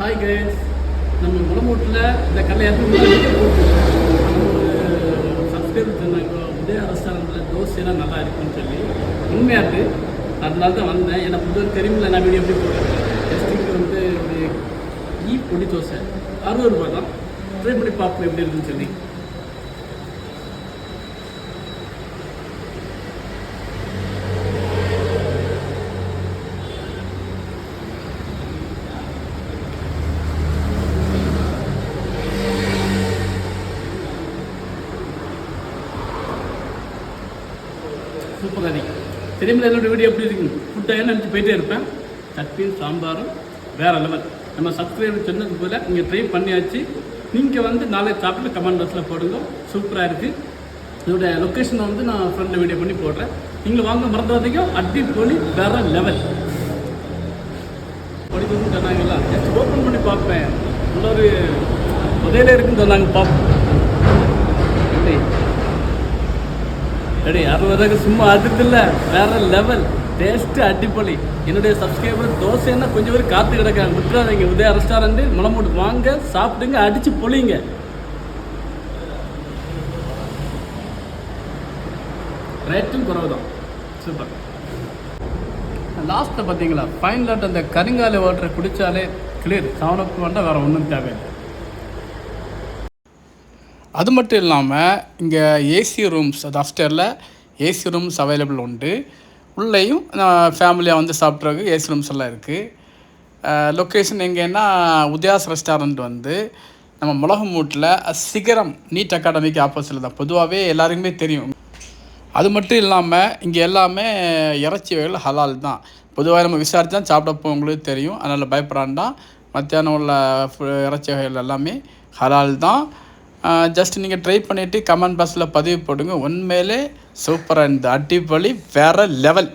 Hi guys நம்ம முளமூட்டில் இந்த கடை எப்படி சொன்னாங்க உதய ரெஸ்டாரண்ட்டில் தோசைலாம் நல்லா இருக்குன்னு சொல்லி. உண்மையாக இருக்குது அதனால தான் வந்தேன். எனக்கு புது தெரியுமில்ல நான் வீடியோ எப்படி போடுறேன் ஜஸ்ட்டுக்கு வந்து ஒரு ஈ பொடி தோசை. அறுபது ரூபா தான். ட்ரை பண்ணி பார்ப்போம் எப்படி இருக்குன்னு சொல்லி. சூப்பர் அதிகம் தெரியுமில்ல என்னோட வீடியோ எப்படி இருக்குன்னு ஃபுட்டாக நினச்சி போயிட்டே இருப்பேன். சட்னியும் சாம்பாரும் வேறு லெவல் நம்ம சப்ஸ்கிரைபர் சொன்னது போல் நீங்கள் ட்ரை பண்ணியாச்சு. நீங்கள் வந்து நாளை சாப்பிட்டு கமெண்ட் பாக்ஸில் போடுங்க. சூப்பராக இருக்குது இதோட லொக்கேஷனை வந்து நான் ஃப்ரெண்டில் வீடியோ பண்ணி போடுறேன். நீங்கள் வாங்க மறந்துடாதீங்க. போலி வேற லெவல் படிக்கணும்னு சொன்னாங்களா ஜஸ்ட் ஓப்பன் பண்ணி பார்ப்பேன். இன்னொரு ஒரு இருக்குன்னு சொன்னாங்க பார்ப்போம் எப்படி ரெடி அறுபதாக சும்மா அதுக்கு இல்லை வேற லெவல் டேஸ்ட்டு அடிப்பொலி. என்னுடைய சப்ஸ்கிரைபர் தோசைன்னா கொஞ்சம் பேர் காத்து கிடக்காங்க விட்டுறாதீங்க. உதய ரெஸ்டாரண்ட் மலமூட்டு வாங்க சாப்பிடுங்க அடிச்சு பொழிங்க ரேட்டும் குறவு தான் சூப்பர் லாஸ்ட்டில் பார்த்தீங்களா? ஃபைனலாட் அந்த கருங்காலி வாட்டரை குடித்தாலே கிளியர் சவனப்பு வேண்டாம். வேறு ஒன்றும் தேவையில்லை. அது மட்டும் இல்லாமல் இங்கே ஏசி ரூம்ஸ் அது அப்டேரில் ஏசி ரூம்ஸ் அவைலபிள் உண்டு. உள்ளேயும் ஃபேமிலியாக வந்து சாப்பிட்றதுக்கு ஏசி ரூம்ஸ் எல்லாம் இருக்குது லொக்கேஷன் எங்கேன்னா உதயாஸ் ரெஸ்டாரண்ட் வந்து நம்ம முளகமூட்டில் சிகரம் நீட் அகாடமிக்கு ஆப்போசிட்டில் தான். பொதுவாகவே எல்லாருக்குமே தெரியும். அது மட்டும் இல்லாமல் இங்கே எல்லாமே இறைச்சி வகைகள் ஹலால் தான். பொதுவாக நம்ம விசாரித்தா சாப்பிட உங்களுக்கு தெரியும். அதனால் பயப்படாண்டாம் மத்தியானம் உள்ள ஃபு- இறைச்சி வகைகள் எல்லாமே ஹலால் தான். ஜஸ்ட் நீங்கள் ட்ரை பண்ணிவிட்டு கமெண்ட் பாக்ஸில் பதிவு போடுங்க. உண்மையிலே சூப்பராக இருந்தது. அடிப்பொலி வேறு லெவல்